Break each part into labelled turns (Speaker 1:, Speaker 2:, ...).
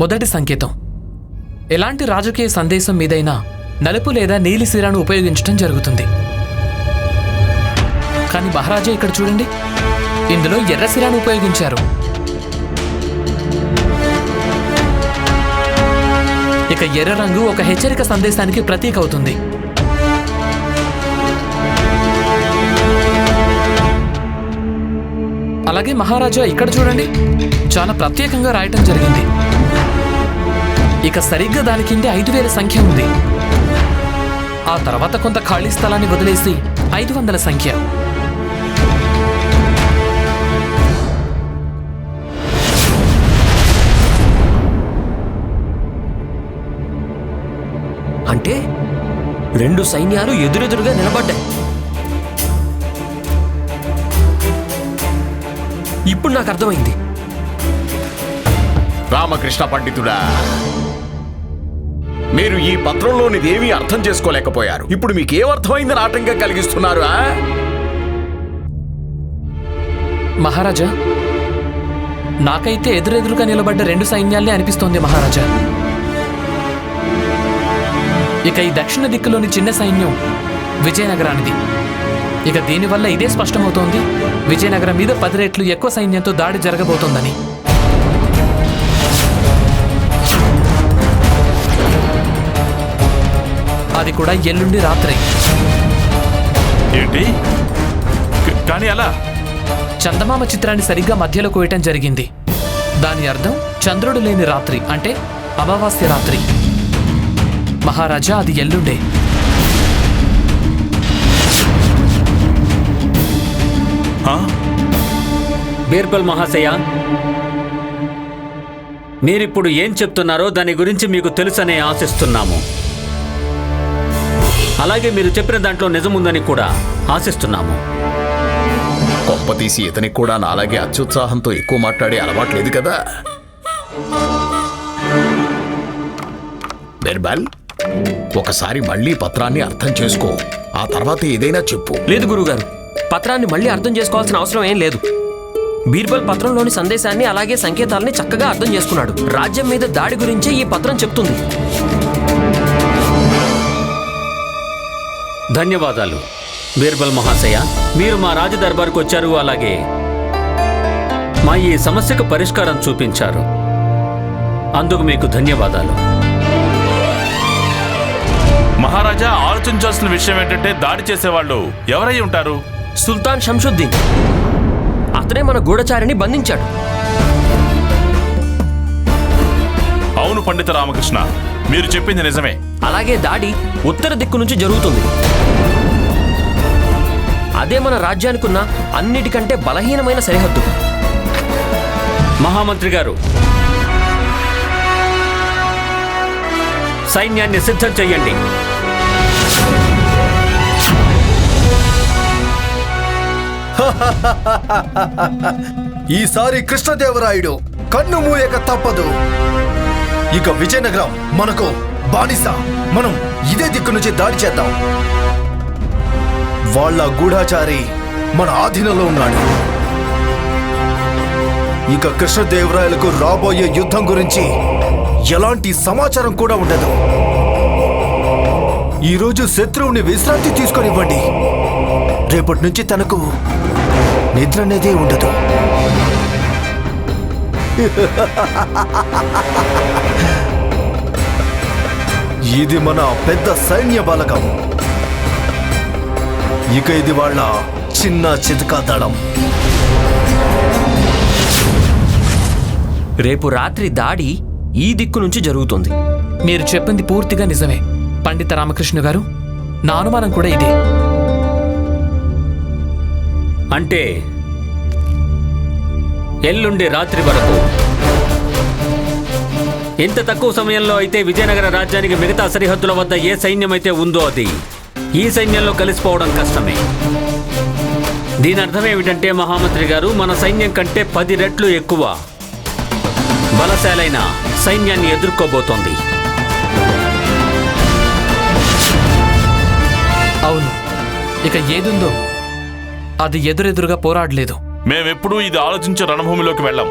Speaker 1: మొదటి సంకేతం. ఎలాంటి రాజకీయ సందేశం మీదైనా నలుపు లేదా నీలి సిరాను ఉపయోగించడం జరుగుతుంది. కానీ మహారాజా ఇక్కడ చూడండి ఇందులో ఎర్ర సిరాను ఉపయోగించారు. ఇక ఎర్ర రంగు ఒక హెచ్చరిక సందేశానికి ప్రతీక అవుతుంది. అలాగే మహారాజా ఇక్కడ చూడండి చాలా ప్రత్యేకంగా రాయటం జరిగింది. ఇక సరిగ్గా దాని కింద ఐదు వేల సంఖ్య ఉంది. ఆ తర్వాత కొంత ఖాళీ స్థలాన్ని వదిలేసి ఐదు వందల సంఖ్య.
Speaker 2: అంటే రెండు సైన్యాలు ఎదురెదురుగా నిలబడ్డాయి. ఇప్పుడు నాకు అర్థమైంది.
Speaker 3: రామకృష్ణ పండితుడా మీరు ఈ పత్రంలోనిది ఏమీ అర్థం చేసుకోలేకపోయారు. ఇప్పుడు మీకు ఏమర్థమైందని ఆటంకం కలిగిస్తున్నారు
Speaker 1: మహారాజా నాకైతే ఎదురెదురుగా నిలబడ్డ రెండు సైన్యాలే అనిపిస్తోంది మహారాజా. ఇక ఈ దక్షిణ దిక్కులోని చిన్న సైన్యం విజయనగరానిది. ఇక దీనివల్ల ఇదే స్పష్టమవుతోంది విజయనగరం మీద పది రెట్లు ఎక్కువ సైన్యంతో దాడి జరగబోతోందని. అది కూడా ఎల్లుండి రాత్రి.
Speaker 4: ఏంటి? కానీ అలా?
Speaker 1: చందమామ చిత్రాన్ని సరిగ్గా మధ్యలో కోయటం జరిగింది. దాని అర్థం చంద్రుడు లేని రాత్రి అంటే అమావాస్య రాత్రి. మహారాజా అది ఎల్లుండే.
Speaker 4: ఆ?
Speaker 5: బీర్బల్ మహాశయ మీరిప్పుడు ఏం చెప్తున్నారో దాని గురించి మీకు తెలుసనే ఆశిస్తున్నాము. అలాగే మీరు చెప్పిన దాంట్లో నిజముందని కూడా ఆశిస్తున్నాము.
Speaker 3: కొంప తీసి ఇతనికి కూడా నాలాగే అత్యుత్సాహంతో ఎక్కువ మాట్లాడే అలవాట్లేదు కదా? బిర్బల్ ఒకసారి మళ్ళీ పత్రాన్ని అర్థం చేసుకో. ఆ తర్వాత ఏదైనా చెప్పు.
Speaker 2: లేదు గురుగారు పత్రాన్ని మళ్ళీ అర్థం చేసుకోవాల్సిన అవసరం ఏం లేదు. బీర్బల్ పత్రంలోని సందేశాన్ని అలాగే సంకేతాలని చక్కగా అర్థం చేసుకున్నాడు. రాజ్యం మీద దాడి గురించే ఈ పత్రం చెప్తుంది.
Speaker 5: ధన్యవాదాలు. బీర్బల్ మహాశయ మీరు మా రాజదర్బార్కు వచ్చారు అలాగే మా ఈ సమస్యకు పరిష్కారం చూపించారు. అందుకు మీకు ధన్యవాదాలు.
Speaker 4: మహారాజా ఆలోచించాల్సిన విషయం ఏంటంటే దాడి చేసేవాళ్ళు ఎవరై ఉంటారు?
Speaker 2: సుల్తాన్ షంషుద్దీన్. అతనే మన గూఢచారిని బంధించాడు.
Speaker 4: పండిత రామకృష్ణ మీరు చెప్పింది నిజమే.
Speaker 2: అలాగే దాడి ఉత్తర దిక్కు నుంచి జరుగుతుంది. అదే మన రాజ్యానికున్న అన్నిటికంటే బలహీనమైన సరిహద్దు.
Speaker 5: మహామంత్రి గారు సైన్యాన్ని సిద్ధం చెయ్యండి.
Speaker 6: ఈసారి కృష్ణదేవరాయుడు కన్ను మూయక తప్పదు. ఇక విజయనగరం మనకు బానిస. మనం ఇదే దిక్కు నుంచి దాడి చేద్దాం. వాళ్ళ గూఢాచారి మన ఆధీనంలో ఉన్నాడు. ఇక కృష్ణదేవరాయలకు రాబోయే యుద్ధం గురించి ఎలాంటి సమాచారం కూడా ఉండదు. ఈరోజు శత్రువుని విశ్రాంతి తీసుకొనివ్వండి. రేపటి నుంచి తనకు నిద్ర అనేది ఉండదు. ఇది మన పెద్ద సైన్య బలగం ఇక ఇది వాళ్ళ చిన్న చితకా దళం.
Speaker 2: రేపు రాత్రి దాడి ఈ దిక్కు నుంచి జరుగుతుంది.
Speaker 1: మీరు చెప్పింది పూర్తిగా నిజమే. పండిత రామకృష్ణ గారు నా అనుమానం కూడా ఇదే.
Speaker 5: అంటే ఎల్లుండి రాత్రి వరకు. ఇంత తక్కువ సమయంలో అయితే విజయనగర రాజ్యానికి మిగతా సరిహద్దుల వద్ద ఏ సైన్యం అయితే ఉందో అది ఈ సైన్యంలో కలిసిపోవడం కష్టమే. దీని అర్థం ఏమిటంటే మహామంత్రి గారు మన సైన్యం కంటే పది రెట్లు ఎక్కువ బలశాలైన సైన్యాన్ని ఎదుర్కోబోతోంది.
Speaker 1: అవును. ఇక ఏదుందో అది ఎదురెదురుగా పోరాడలేదు.
Speaker 4: మేమెప్పుడూ ఇది ఆలోచించే రణభూమిలోకి వెళ్ళాం.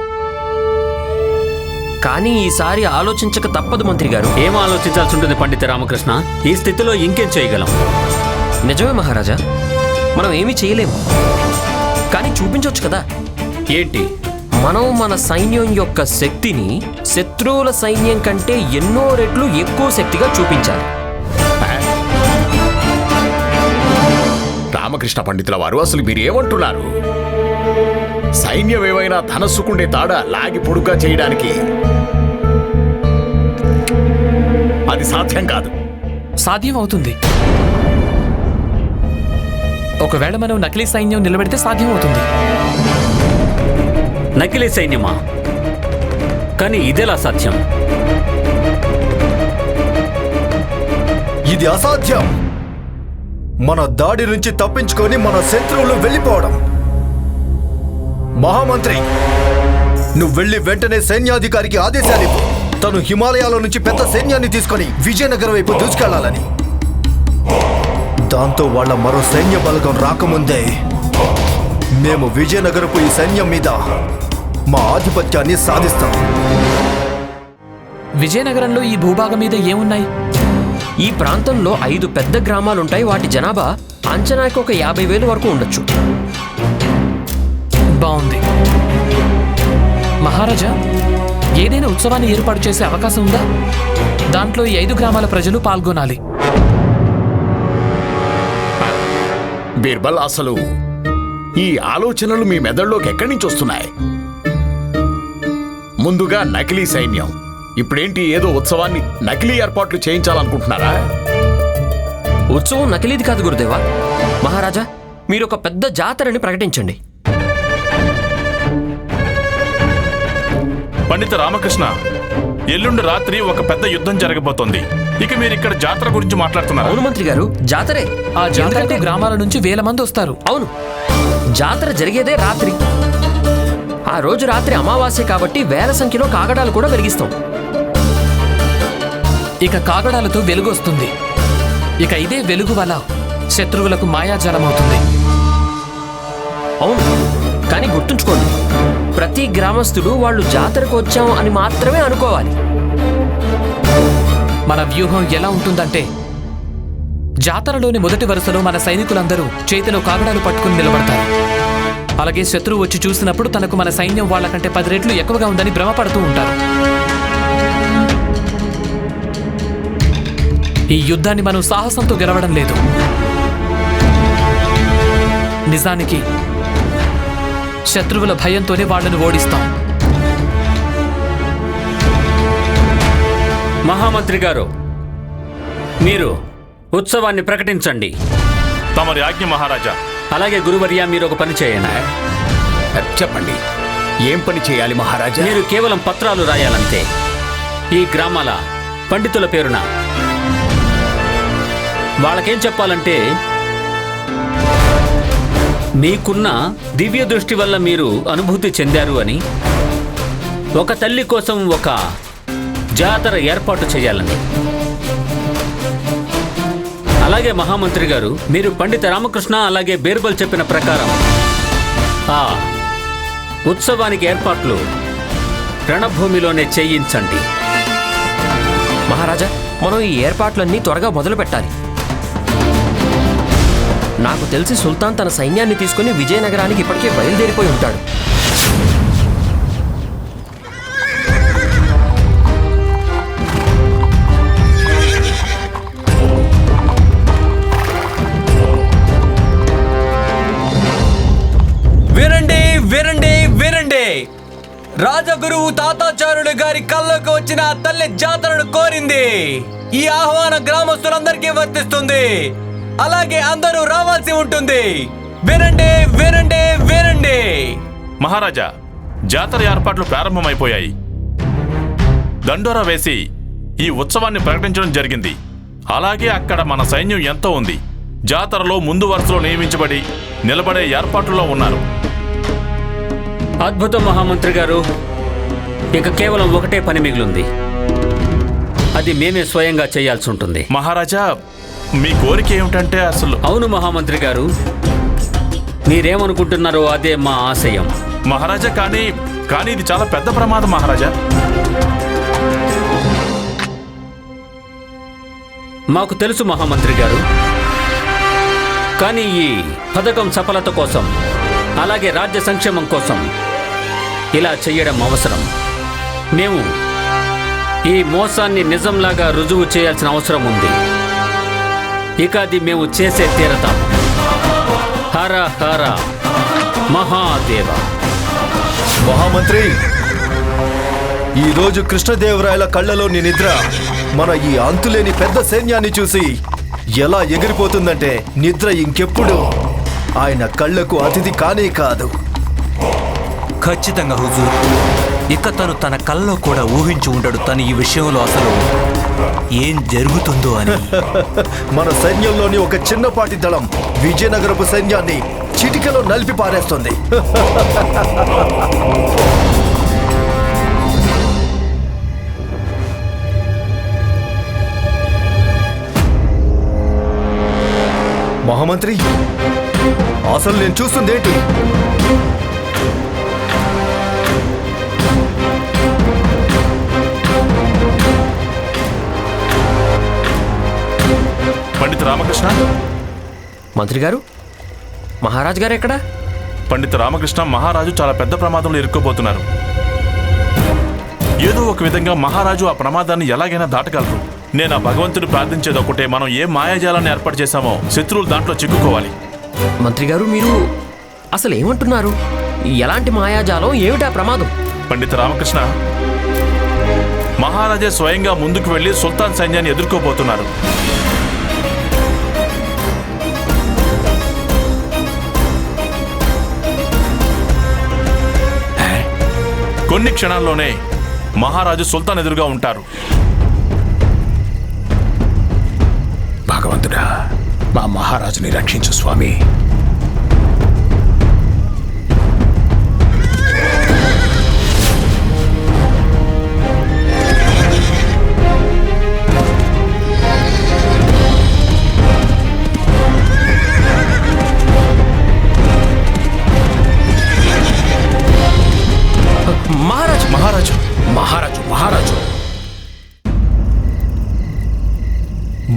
Speaker 2: కానీ ఈసారి ఆలోచించక తప్పదు మంత్రి గారు.
Speaker 5: ఏం ఆలోచించాల్సి ఉంటుంది పండిత రామకృష్ణ? ఈ స్థితిలో ఇంకేం చేయగలం?
Speaker 2: నిజమే మహారాజా. మనం ఏమీ చేయలేము. కానీ చూపించవచ్చు కదా.
Speaker 5: ఏంటి?
Speaker 2: మనం మన సైన్యం యొక్క శక్తిని శత్రువుల సైన్యం కంటే ఎన్నో రెట్లు ఎక్కువ శక్తిగా చూపించాలి.
Speaker 3: రామకృష్ణ పండితుల వారు అసలు మీరు ఏమంటున్నారు? సైన్యం ఏమైనా ధనస్సుకుండే తాడ లాగి పొడుగ్గా చేయడానికి. అది సాధ్యం కాదు.
Speaker 1: సాధ్యం అవుతుంది ఒకవేళ మనం నకిలీ సైన్యం నిలబెడితే సాధ్యం అవుతుంది
Speaker 5: నకిలీ సైన్యమా? కానీ ఇదెలా సాధ్యం?
Speaker 6: ఇది అసాధ్యం. మన దాడి నుంచి తప్పించుకొని మన శత్రువులు వెళ్ళిపోవడం. మహామంత్రి నువ్వు వెళ్ళి వెంటనే సైన్యాధికారికి ఆదేశాలు ఇవ్వు. తను హిమాలయాల నుంచి పెద్ద సైన్యాన్ని తీసుకొని విజయనగరం వైపు దూసుకెళ్ళాలని. దాంతో వాళ్ళ మరో సైన్య బలగం రాకముందే మేము విజయనగరపు ఈ సైన్యం మీద మా ఆధిపత్యాన్ని సాధిస్తాం.
Speaker 1: విజయనగరంలో ఈ భూభాగం మీద ఏమున్నాయి?
Speaker 2: ఈ ప్రాంతంలో ఐదు పెద్ద గ్రామాలుంటాయి వాటి జనాభా అంచనాకి ఒక యాభై వేలు వరకు ఉండొచ్చు.
Speaker 1: బాగుంది. మహారాజా ఏదైనా ఉత్సవాన్ని ఏర్పాటు చేసే అవకాశం ఉందా? దాంట్లో ఈ ఐదు గ్రామాల ప్రజలు పాల్గొనాలి.
Speaker 3: బీర్బల్ అసలు ఈ ఆలోచనలు మీ మెదడులోకి ఎక్కడి నుంచి వస్తున్నాయి? ముందుగా నకిలీ సైన్యం. ఇప్పుడేంటి ఏదో ఉత్సవాన్ని నకిలీ ఏర్పాట్లు చేయించాలనుకుంటున్నారా?
Speaker 2: ఉత్సవం నకిలీది కాదు గురుదేవా. మహారాజా మీరు ఒక పెద్ద జాతరని ప్రకటించండి.
Speaker 4: పండిత రామకృష్ణ ఎల్లుండి రాత్రి ఒక పెద్ద యుద్ధం జరగబోతోంది. ఇక మీరు ఇక్కడ జాతర గురించి మాట్లాడుతున్నారు?
Speaker 2: అవును మంత్రి గారు జాతరే.
Speaker 1: ఆ జాతరకు గ్రామాల నుంచి వేల మంది వస్తారు.
Speaker 2: అవును. జాతర జరిగేదే రాత్రి. ఆ రోజు రాత్రి అమావాస్య కాబట్టి వేల సంఖ్యలో కాగడాలు కూడా వెలిగిస్తాం.
Speaker 1: ఇక కాగడాలతో వెలుగు వస్తుంది. ఇక ఇదే వెలుగు వల్ల శత్రువులకు మాయాజాలం అవుతుంది.
Speaker 2: అవును. కానీ గుర్తుంచుకోండి ప్రతి గ్రామస్తుడు వాళ్ళు జాతరకు వచ్చాం అని మాత్రమే అనుకోవాలి.
Speaker 1: మన వ్యూహం ఎలా ఉంటుందంటే జాతరలోని మొదటి వరుసలో మన సైనికులందరూ చేతిలో కాగడాలు పట్టుకుని నిలబడతారు. అలాగే శత్రువు వచ్చి చూసినప్పుడు తనకు మన సైన్యం వాళ్ళకంటే పది రెట్లు ఎక్కువగా ఉందని భ్రమపడుతూ ఉంటారు. ఈ యుద్ధాన్ని మనం సాహసంతో గెలవడం లేదు. నిజానికి శత్రువుల భయంతోనే వాళ్ళను ఓడిస్తాం.
Speaker 5: మహామంత్రి గారు మీరు ఉత్సవాన్ని ప్రకటించండి.
Speaker 4: తమరి ఆజ్ఞ మహారాజా.
Speaker 5: అలాగే గురువర్య మీరు ఒక పని చేయండి.
Speaker 3: చెప్పండి. ఏం పని చేయాలి మహారాజా?
Speaker 5: మీరు కేవలం పత్రాలు రాయాలంతే. ఈ గ్రామాల పండితుల పేరున. వాళ్ళకేం చెప్పాలంటే మీకున్న దివ్య దృష్టి వల్ల మీరు అనుభూతి చెందారు అని ఒక తల్లి కోసం ఒక జాతర ఏర్పాటు చేయాలని. అలాగే మహామంత్రి గారు మీరు పండిత రామకృష్ణ అలాగే బీర్బల్ చెప్పిన ప్రకారం ఆ ఉత్సవానికి ఏర్పాట్లు రణభూమిలోనే చేయించండి.
Speaker 2: మహారాజా మనం ఈ ఏర్పాట్లన్నీ త్వరగా మొదలు పెట్టాలి నాకు తెలిసి సుల్తాన్ తన సైన్యాన్ని తీసుకుని విజయనగరానికి ఇప్పటికే బయలుదేరిపోయి ఉంటాడు.
Speaker 7: వినండి వినండి వినండి. రాజగురువు తాతాచారుడు గారి కళ్ళకు వచ్చిన తల్లి జాతరను కోరింది. ఈ ఆహ్వాన గ్రామస్తులందరికీ వర్తిస్తుంది. అలాగే అందరూ రావాల్సి ఉంటుంది. వినండి వినండి వినండి.
Speaker 4: మహారాజా జాతర ఏర్పాట్లు ప్రారంభమైపోయాయి. దండోరా వేసి ఈ ఉత్సవాన్ని ప్రకటించడం జరిగింది. అలాగే అక్కడ మన సైన్యం ఎంతో ఉంది. జాతరలో ముందు వరుసలో నియమించబడి నిలబడే ఏర్పాట్లలో ఉన్నారు.
Speaker 5: అద్భుతం మహామంత్రి గారు ఇక కేవలం ఒకటే పని మిగిలింది అది మేమే స్వయంగా చేయాల్సి ఉంటుంది.
Speaker 4: మహారాజా మీ కోరిక ఏమిటంటే అసలు?
Speaker 5: అవును మహామంత్రి గారు. మీరేమనుకుంటున్నారో అదే మా ఆశయం.
Speaker 4: మహారాజా కానీ కానీ ఇది చాలా పెద్ద ప్రమాదం మహారాజా.
Speaker 5: మాకు తెలుసు మహామంత్రి గారు. కానీ ఈ పథకం సఫలత కోసం అలాగే రాజ్య సంక్షేమం కోసం ఇలా చేయడం అవసరం. మేము ఈ మోసాన్ని నిజంలాగా రుజువు చేయాల్సిన అవసరం ఉంది. ఇక అది మేము చేసే తీరతాం. హర హర మహాదేవ.
Speaker 6: మహామంత్రి ఈ రోజు కృష్ణదేవరాయల కళ్ళలోని నిద్ర. మన ఈ అంతులేని పెద్ద సైన్యాన్ని చూసి ఎలా ఎగిరిపోతుందంటే నిద్ర ఇంకెప్పుడు? ఆయన కళ్ళకు అతిథి కానే కాదు.
Speaker 7: ఖచ్చితంగా హుజూర్. ఇక తను తన కల్లో కూడా ఊహించి ఉంటాడు తను ఈ విషయంలో అసలు. ఏం జరుగుతుందో అని.
Speaker 6: మన సైన్యంలోని ఒక చిన్నపాటి దళం విజయనగరపు సైన్యాన్ని చిటికలో నలిపి పారేస్తుంది. మహామంత్రి అసలు నేను చూస్తుందేంటి?
Speaker 4: రామకృష్ణ?
Speaker 2: మంత్రి గారు మహారాజ్ గారు ఎక్కడా?
Speaker 4: పండిత రామకృష్ణ మహారాజు చాలా పెద్ద ప్రమాదంలో ఇరుక్కోబోతున్నారు ఏదో ఒక విధంగా మహారాజు ఆ ప్రమాదాన్ని ఎలాగైనా దాటగలరు. నేను ఆ భగవంతుడు ప్రార్థించేది ఒకటే మనం ఏ మాయాజాలాన్ని ఏర్పాటు చేశామో శత్రువులు దాంట్లో చిక్కుకోవాలి.
Speaker 2: మంత్రి గారు మీరు అసలు ఏమంటున్నారు? ఎలాంటి మాయాజాలం ఏమిటా ప్రమాదం?
Speaker 4: పండిత రామకృష్ణ మహారాజే స్వయంగా ముందుకు వెళ్ళి సుల్తాన్ సైన్యాన్ని ఎదుర్కోబోతున్నారు. కొన్ని క్షణాల్లోనే మహారాజు సుల్తాన్ ఎదురుగా ఉంటారు.
Speaker 3: భగవంతుడా మా మహారాజుని రక్షించు స్వామి.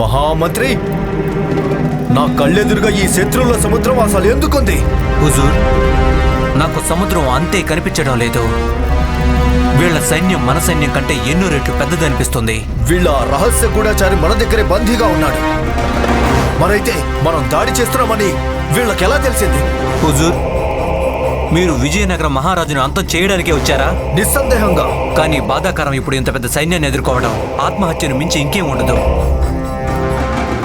Speaker 6: మహామంత్రి నా కళ్ళెదురుగా ఈ శత్రువుల సముద్రం అసలు ఎందుకుంది?
Speaker 7: హుజూర్ నాకు సముద్రం అంతే కనిపించడం లేదు. వీళ్ళ సైన్యం మన సైన్యం కంటే ఎన్నో రెట్లు పెద్దదనిపిస్తుంది
Speaker 6: వీళ్ళ రహస్య గూఢచారి మన దగ్గరే బందీగా ఉన్నాడు. మరైతే మనం దాడి చేస్తున్నామని వీళ్ళకి ఎలా తెలిసింది?
Speaker 7: హుజూర్ మీరు విజయనగరం మహారాజును అంతం చేయడానికే వచ్చారా?
Speaker 6: నిస్సందేహంగా.
Speaker 7: కానీ బాధాకరం ఇప్పుడు ఇంత పెద్ద సైన్యాన్ని ఎదుర్కోవడం ఆత్మహత్యను మించి ఇంకేం ఉండదు.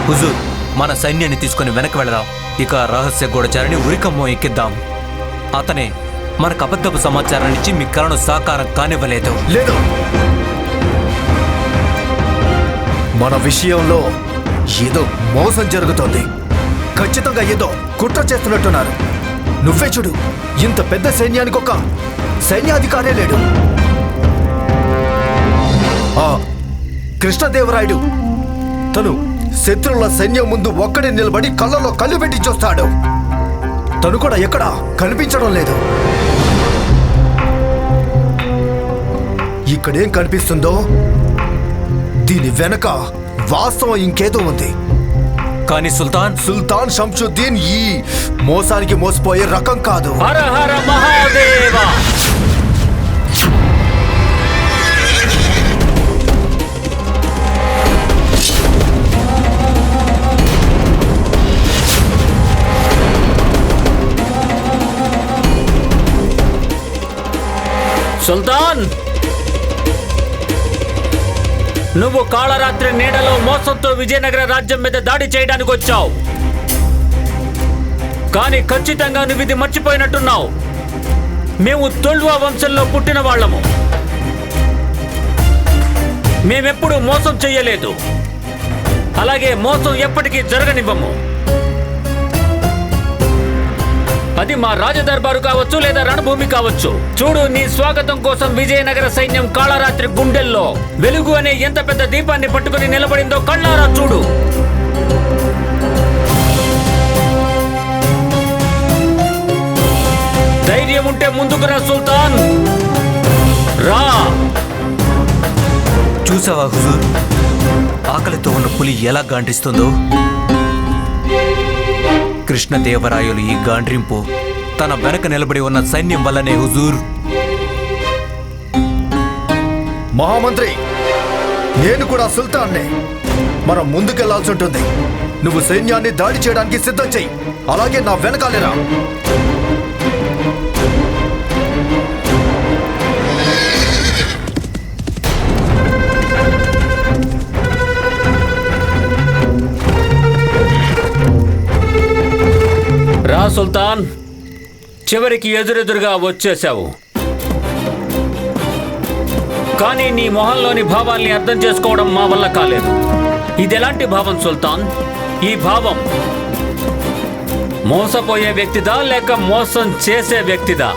Speaker 7: హుజూర్ మన సైన్యాన్ని తీసుకుని వెనక్కి వెళదాం. ఇక రహస్య గూఢచారిని ఉరికమ్మో ఎక్కిద్దాం. అతనే మనకు అబద్ధపు సమాచారాన్ని ఇచ్చి మీ కలను సాకారం కానివ్వలేదు.
Speaker 6: లేదు. మన విషయంలో ఏదో మోసం జరుగుతోంది. ఖచ్చితంగా ఏదో కుట్ర చేస్తున్నట్టున్నారు. నువ్వే చూడు ఇంత పెద్ద సైన్యానికి ఒక సైన్యాధికారే లేడు. ఆ కృష్ణదేవరాయుడు తను శత్రువుల సైన్యం ముందు ఒక్కడే నిలబడి కళ్ళలో కళ్ళు పెట్టి చూస్తాడు. తను కూడా ఎక్కడా కనిపించడం లేదు. ఇక్కడేం కనిపిస్తుందో? దీని వెనక వాస్తవం ఇంకేదో ఉంది.
Speaker 7: కానీ సుల్తాన్?
Speaker 6: సుల్తాన్ షంషుద్దీన్ ఈ మోసానికి మోసపోయే రకం కాదు.
Speaker 5: హర హర మహాదేవ! సుల్తాన్! నువ్వు కాళరాత్రి నీడలో మోసంతో విజయనగర రాజ్యం మీద దాడి చేయడానికి వచ్చావు. కానీ ఖచ్చితంగా నువ్వు ఇది మర్చిపోయినట్టున్నావు. మేము తొల్వా వంశంలో పుట్టిన వాళ్ళము. మేమెప్పుడు మోసం చెయ్యలేదు. అలాగే మోసం ఎప్పటికీ జరగనివ్వము. అది మా రాజదర్బారు కావచ్చు లేదా రణభూమి కావచ్చు. చూడు నీ స్వాగతం కోసం విజయనగర సైన్యం కాళరాత్రి గుండెల్లో. వెలుగు అనే ఎంత పెద్ద దీపాన్ని పట్టుకుని నిలబడిందో కళ్ళారా చూడు. ధైర్యం ఉంటే ముందుకు రా సుల్తాన్. రా.
Speaker 7: చూసావా హుజూర్? ఆకలితో ఉన్న పులి ఎలా గాంటిస్తుందో కృష్ణదేవరాయలు ఈ గాండ్రింపు. తన వెనక నిలబడి ఉన్న సైన్యం వల్లనే హుజూర్.
Speaker 6: మహామంత్రి నేను కూడా సుల్తాన్నే. మనం ముందుకెళ్ళాల్సి ఉంటుంది. నువ్వు సైన్యాన్ని దాడి చేయడానికి సిద్ధం చెయ్యి. అలాగే నా వెనకాలేరా
Speaker 5: రా సుల్తాన్ చివరికి ఎదురెదురుగా వచ్చేశావు. కానీ నీ మొహంలోని భావాల్ని అర్థం చేసుకోవడం మా వల్ల కాలేదు. ఇది ఎలాంటి భావం సుల్తాన్? ఈ భావం మోసపోయే వ్యక్తిదా లేక మోసం చేసే వ్యక్తిదా?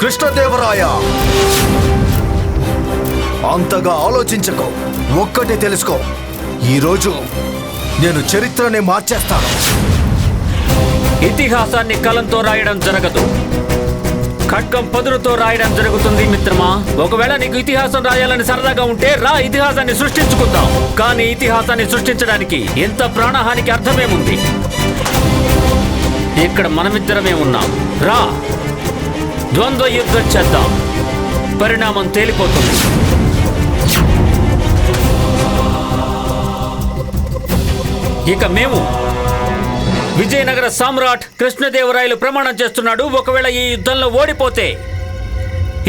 Speaker 6: కృష్ణదేవరాయ! అంతగా ఆలోచించకు. ఒక్కటి తెలుసుకో. ఈరోజు నేను చరిత్రని మార్చేస్తాను.
Speaker 5: ఇతిహాసాన్ని కలంతో రాయడం జరగదు. ఖడ్గం పదురుతో రాయడం జరుగుతుంది మిత్రమా. ఒకవేళ నీకు ఇతిహాసం రాయాలని సరదాగా ఉంటే రా ఇతిహాసాన్ని సృష్టించుకుందాం. కానీ ఇతిహాసాన్ని సృష్టించడానికి ఎంత ప్రాణహానికి అర్థమేముంది? ఇక్కడ మనమిద్దరమే ఉన్నాం. రా. ద్వంద్వ యుద్ధం చేద్దాం. పరిణామం తేలిపోతుంది. ఇక మేము విజయనగర సామ్రాట్ కృష్ణదేవరాయలు ప్రమాణం చేస్తున్నాడు. ఒకవేళ ఈ యుద్ధంలో ఓడిపోతే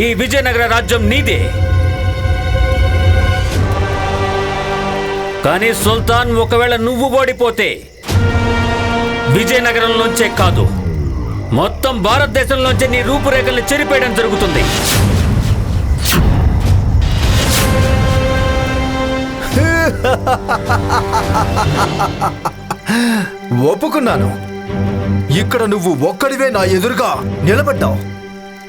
Speaker 5: ఈ విజయనగర రాజ్యం నీదే. కానీ సుల్తాన్ ఒకవేళ నువ్వు ఓడిపోతే విజయనగరంలోంచే కాదు. మొత్తం భారతదేశంలోంచే నీ రూపురేఖల్ని చెరిపేయడం జరుగుతుంది.
Speaker 6: ఒప్పుకున్నాను. ఇక్కడ నువ్వు ఒక్కడివే నా ఎదురుగా నిలబడ్డావు.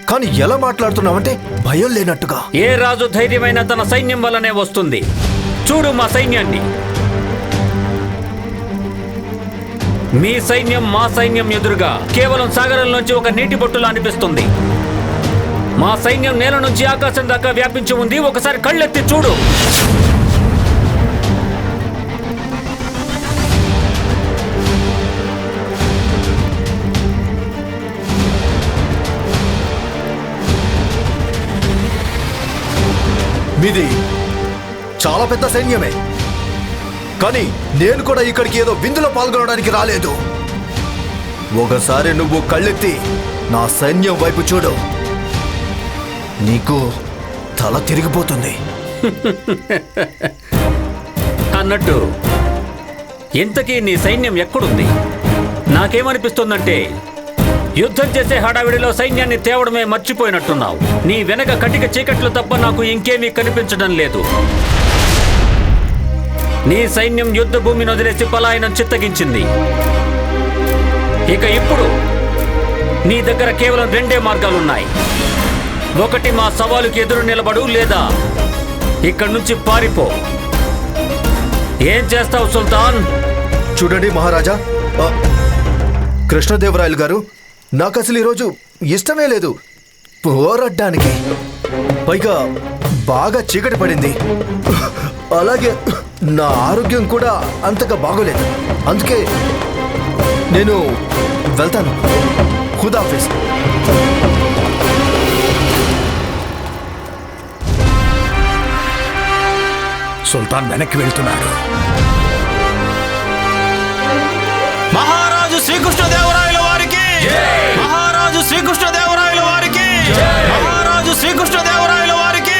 Speaker 6: కానీ ఎలా మాట్లాడుతున్నావంటే భయం లేనట్టుగా.
Speaker 5: ఏ రాజు ధైర్యమైన తన సైన్యం వల్లనే వస్తుంది. చూడు మా సైన్యాన్ని. మీ సైన్యం మా సైన్యం ఎదురుగా కేవలం సాగరంలోంచి ఒక నీటి బొట్టులా అనిపిస్తుంది. మా సైన్యం నేల నుంచి ఆకాశం దాకా వ్యాపించి ఉంది. ఒకసారి కళ్ళెత్తి చూడు.
Speaker 6: ఇది చాలా పెద్ద సైన్యమే. కానీ నేను కూడా ఇక్కడికి ఏదో విందులో పాల్గొనడానికి రాలేదు. ఒకసారి నువ్వు కళ్ళెత్తి నా సైన్యం వైపు చూడు. నీకు తల తిరిగిపోతుంది.
Speaker 5: అన్నట్టు ఇంతకీ నీ సైన్యం ఎక్కడుంది? నాకేమనిపిస్తుందంటే యుద్ధం చేసే హడావిడిలో సైన్యాన్ని తేవడమే మర్చిపోయినట్టున్నావు. నీ వెనక కటిక చీకట్లు తప్ప నాకు ఇంకేమీ కనిపించడం లేదు. నీ సైన్యం యుద్ధ భూమిని వదిలేసి పలాయనం చిత్తగించింది. ఇక ఇప్పుడు నీ దగ్గర కేవలం రెండే మార్గాలున్నాయి. ఒకటి మా సవాలుకి ఎదురు నిలబడు లేదా ఇక్కడి నుంచి పారిపో. ఏం చేస్తావు సుల్తాన్?
Speaker 6: చూడండి మహారాజా. కృష్ణదేవరాయలు గారు నాకు అసలు ఈరోజు ఇష్టమే లేదు. పోరాడ్డానికి. పైగా బాగా చీకటి పడింది. అలాగే నా ఆరోగ్యం కూడా అంతగా బాగోలేదు. అందుకే నేను వెళ్తాను. ఖుదాఫీస్
Speaker 3: సుల్తాన్ వెనక్కి వెళ్తున్నాడు.
Speaker 8: మహారాజు శ్రీకృష్ణదేవరాయల వారికి మహారాజు శ్రీకృష్ణదేవరాయల వారికి. మహారాజు శ్రీకృష్ణదేవరాయల వారికి.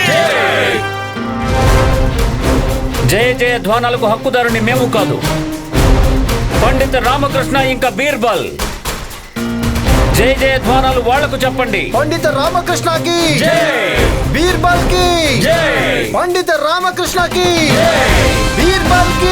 Speaker 5: జయ జయ ధ్వానాలకు హక్కుదారుని మేము కాదు. పండిత రామకృష్ణ ఇంకా బీర్బల్. జయ జయ ధ్వానాలు వాళ్ళకు చెప్పండి.
Speaker 6: పండిత రామకృష్ణకి. బీర్బల్కి పండిత రామకృష్ణకి. బీర్బల్కి